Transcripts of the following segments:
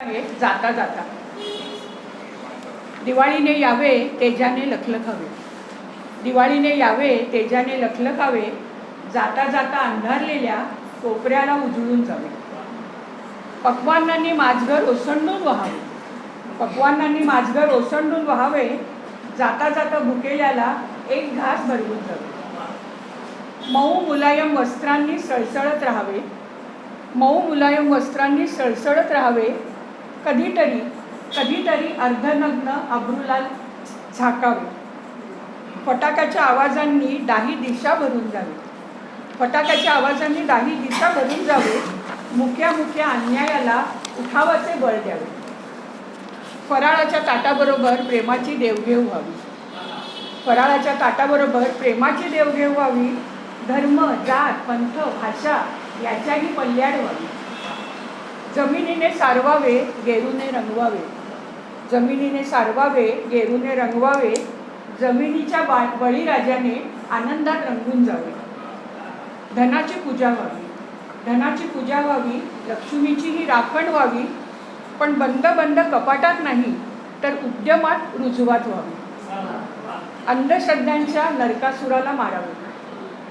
आहे जाता जाता. दिवाळीने यावे तेजाने लखलखावे. दिवाळीने यावे तेजाने लखलखावे जाता जाता अंधारलेल्या कोपऱ्याला उजळून जावे. पकवानांनी माझघर ओसंडून व्हावे. पकवानांनी माझघर ओसंडून व्हावे जाता जाता भुकेल्याला एक घास भरवून जावे. मऊ मुलायम वस्त्रांनी सळसळत राहावे. मऊ मुलायम वस्त्रांनी सळसळत राहावे कधीतरी कधीतरी अर्धनग्न अब्रुलाल झाकावे. फटाक्याच्या आवाजांनी दाही दिशा भरून जावे. फटाक्याच्या आवाजांनी दाही दिशा भरून जावे मुक्या मुक्या अन्यायाला उठावाचे बळ द्यावे. फराळाच्या ताटाबरोबर प्रेमाची देवघेव व्हावी. फराळाच्या ताटाबरोबर प्रेमाची देवघेव व्हावी. धर्म जात पंथ भाषा याच्याही पल्ल्याड व्हावी. जमिनीने सारवावे गेरूने रंगवावे. जमिनीने सारवावे गेरूने रंगवावे. जमिनीच्या बा बळीराजाने आनंदात रंगून जावे. धनाची पूजा व्हावी. धनाची पूजा व्हावी लक्ष्मीची ही राखण व्हावी. पण बंद बंद कपाटात नाही तर उद्यमात रुजवात व्हावी. अंधश्रद्धांच्या नरकासुराला मारावे.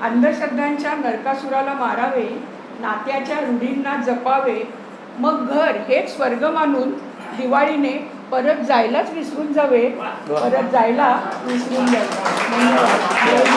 अंधश्रद्धांच्या नरकासुराला मारावे नात्याच्या रूढींना जपावे मग घर हेच स्वर्ग मानून दिवाळीने परत जायलाच विसरून जावे परत जायला विसरून जावे. धन्यवाद.